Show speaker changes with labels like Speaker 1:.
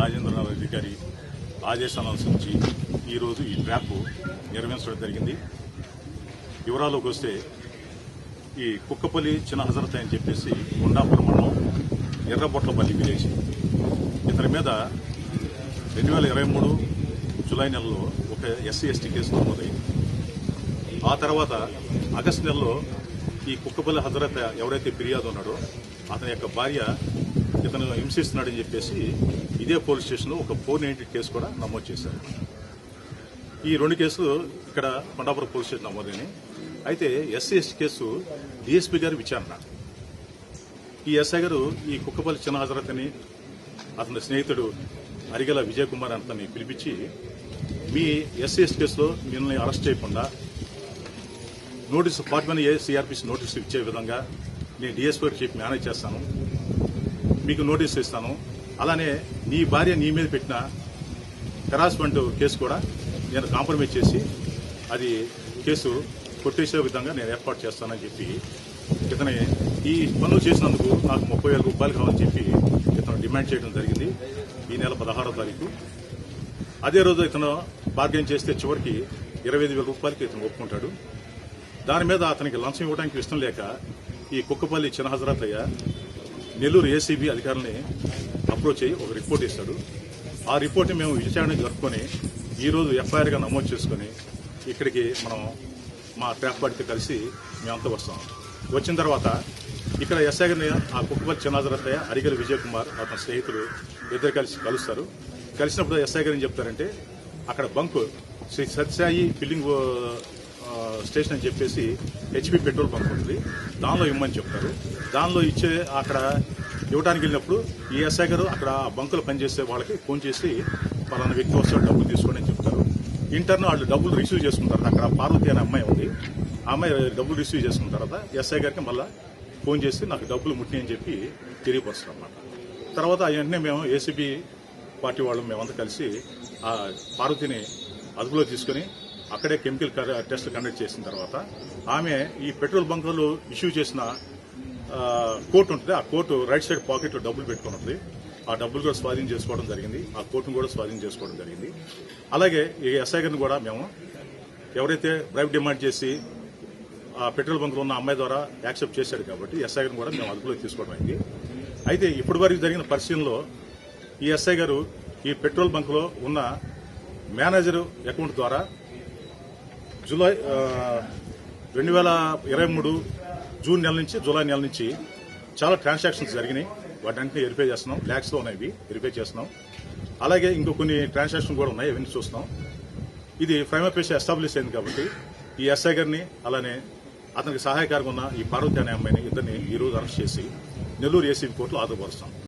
Speaker 1: రాజేంద్రనాథ్ రెడ్డి గారి ఆదేశాలను అనుసరించి ఈరోజు ఈ ట్రాప్ నిర్వహించడం జరిగింది. వివరాల్లోకి వస్తే ఈ కుక్కపల్లి చిన్న హజరత్ అని చెప్పేసి గుండాపురం మండలం ఎర్రబొట్లపల్లి విలేజ్. ఇతని మీద రెండు వేల ఇరవై మూడు జులై నెలలో ఒక ఎస్సీ ఎస్టీ కేసు నమోదైంది. ఆ తర్వాత ఆగస్టు నెలలో ఈ కుక్కపల్లి హజరత్ ఎవరైతే ఫిర్యాదు ఉన్నాడో అతని యొక్క భార్య ఇతను హింసిస్తున్నాడని చెప్పేసి ఇదే పోలీస్ స్టేషన్లో ఒక ఫోర్ నైన్టీ కేసు కూడా నమోదు చేశారు. ఈ రెండు కేసులు ఇక్కడ కొండాపురం పోలీస్ స్టేషన్ నమోదైనాయి. అయితే ఎస్సీ ఎస్టీ కేసు డిఎస్పీ గారి విచారణ. ఈ ఎస్ఐ గారు ఈ కుక్కపల్లి చిన్న హజరత్ అతని స్నేహితుడు అరిగల విజయ్ కుమార్ అంతని పిలిపించి మీ ఎస్సీ ఎస్టీ కేసులో మిమ్మల్ని అరెస్ట్ చేయకుండా notice forty one A CrPC notice ఇచ్చే విధంగా నేను డిఎస్పీ చీఫ్ మేనేజ్ చేస్తాను. మీకు నోటీస్ ఇస్తాను. అలానే నీ భార్య నీ మీద పెట్టిన హెరాస్మెంట్ కేసు కూడా నేను కాంప్రమైజ్ చేసి అది కేసు కొట్టేసే విధంగా నేను ఏర్పాటు చేస్తానని చెప్పి ఇతని ఈ పనులు చేసినందుకు నాకు ముప్పై వేల రూపాయలు కావాలని చెప్పి ఇతను డిమాండ్ చేయడం జరిగింది ఈ నెల పదహారో తారీఖు. అదే రోజు ఇతను బార్గెన్ చేస్తే చివరికి ఇరవై ఐదు వేల రూపాయలకి ఇతను ఒప్పుకుంటాడు. దాని మీద అతనికి లంచం ఇవ్వడానికి ఇష్టం లేక ఈ కుక్కపల్లి చిన్న హజరతయ్య నెల్లూరు ఏసీబీ అధికారులని అప్రోచ్ అయ్యి ఒక రిపోర్ట్ ఇస్తాడు. ఆ రిపోర్ట్ని మేము విచారణ జరుపుకొని ఈరోజు ఎఫ్ఐఆర్గా నమోదు చేసుకొని ఇక్కడికి మనం మా ట్రాప్ పార్టీతో కలిసి మేమంతా వస్తాం. వచ్చిన తర్వాత ఇక్కడ ఎస్ఐ గారిని ఆ కుక్కపల్లి చిన్నాజరత్తయ్య హజరతయ్య అరిగల విజయ్ కుమార్ అతని స్నేహితులు ఇద్దరు కలిసి కలుస్తారు. కలిసినప్పుడు ఎస్ఐ గారు ఏం చెప్తారంటే అక్కడ bunk Sri Satsai filling station అని చెప్పేసి హెచ్పి పెట్రోల్ బంక్ ఉంటుంది. దానిలో ఇమ్మని చెప్తారు. దానిలో ఇచ్చే అక్కడ ఇవ్వడానికి వెళ్ళినప్పుడు ఈ ఎస్ఐ గారు అక్కడ ఆ పనిచేసే వాళ్ళకి ఫోన్ చేసి పలానా వ్యక్తి వస్తాడు డబ్బులు తీసుకోండి అని చెప్తారు. ఇంటర్న్ వాళ్ళు డబ్బులు రిసీవ్ చేసుకుంటారు అక్కడ పార్వతి అనే అమ్మాయి ఉంది. ఆ అమ్మాయి డబ్బులు రిసీవ్ చేసుకున్న తర్వాత ఎస్ఐ గారికి మళ్ళీ ఫోన్ చేసి నాకు డబ్బులు ముట్టినని చెప్పి చెప్పి వస్తారు అన్నమాట. తర్వాత వెంటనే మేము ఏసీబీ పార్టీ వాళ్ళు మేమంతా కలిసి ఆ పార్వతిని అదుపులో తీసుకుని అక్కడే కెమికల్ టెస్ట్ కండక్ట్ చేసిన తర్వాత ఆమె ఈ పెట్రోల్ బంకులు ఇష్యూ చేసిన కోర్టు ఉంటుంది ఆ కోర్టు రైట్ సైడ్ పాకెట్లో డబ్బులు పెట్టుకున్నది ఆ డబ్బులు కూడా స్వాధీనం చేసుకోవడం జరిగింది. ఆ కోర్టును కూడా స్వాధీనం చేసుకోవడం జరిగింది. అలాగే ఈ ఎస్ఐ గారిని కూడా మేము ఎవరైతే బ్రైబ్ డిమాండ్ చేసి ఆ పెట్రోల్ బంక్లో ఉన్న అమ్మాయి ద్వారా యాక్సెప్ట్ చేశాడు కాబట్టి ఎస్ఐ గారిని కూడా మేము అదుపులో తీసుకోవడం అయింది. అయితే ఇప్పటి వరకు జరిగిన పరిశీలనలో ఈ ఎస్ఐ గారు ఈ పెట్రోల్ బంక్లో ఉన్న మేనేజర్ అకౌంట్ ద్వారా జూలై రెండు వేల ఇరవై మూడు జూన్ నెల నుంచి జూలై నెల నుంచి చాలా ట్రాన్సాక్షన్స్ జరిగినాయి. వాటన్నింటినీ వెరిఫై చేస్తున్నాం. ల్యాక్స్లో ఉన్నాయి ఇవి. వెరిఫై చేస్తున్నాం. అలాగే ఇంకో కొన్ని ట్రాన్సాక్షన్ కూడా ఉన్నాయి. అవన్నీ చూస్తున్నాం. ఇది ప్రైమపేష ఎస్టాబ్లిష్ అయింది కాబట్టి ఈ ఎస్ఐ గారిని అలానే అతనికి సహాయకారంగా ఉన్న ఈ పార్వతి అనే అమ్మాయిని ఇద్దరిని ఈ రోజు అరెస్ట్ చేసి నెల్లూరు ఏసీబీ కోర్టులో ఆదుపరుస్తాం